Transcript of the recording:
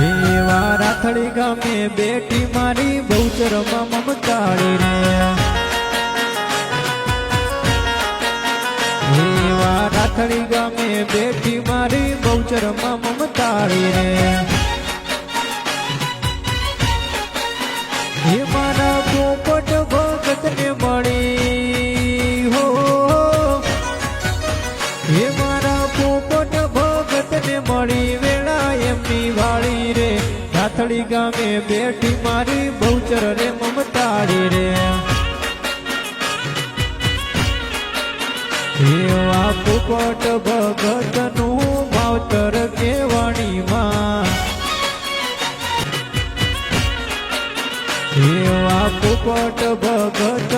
રાથડી ગામે બેટી મારી બહુ બહુચરમાં મમતાળી રે. એવા રાથડી ગામે બેટી મારી બહુ બહુચરમાં મમતાળી રે. હે મારા પોપટ ભગતને મળી હો. હે મારા પોપટ ભગતને મળી વેળા એમની વાળી રે ગામે બેઠી મારી બહુચર રે મમતાળી રે. એવા પોપટ ભગતનું માવતર કેવાણીમાં એવા પોપટ ભગતનું માવતર કેવાણીમાં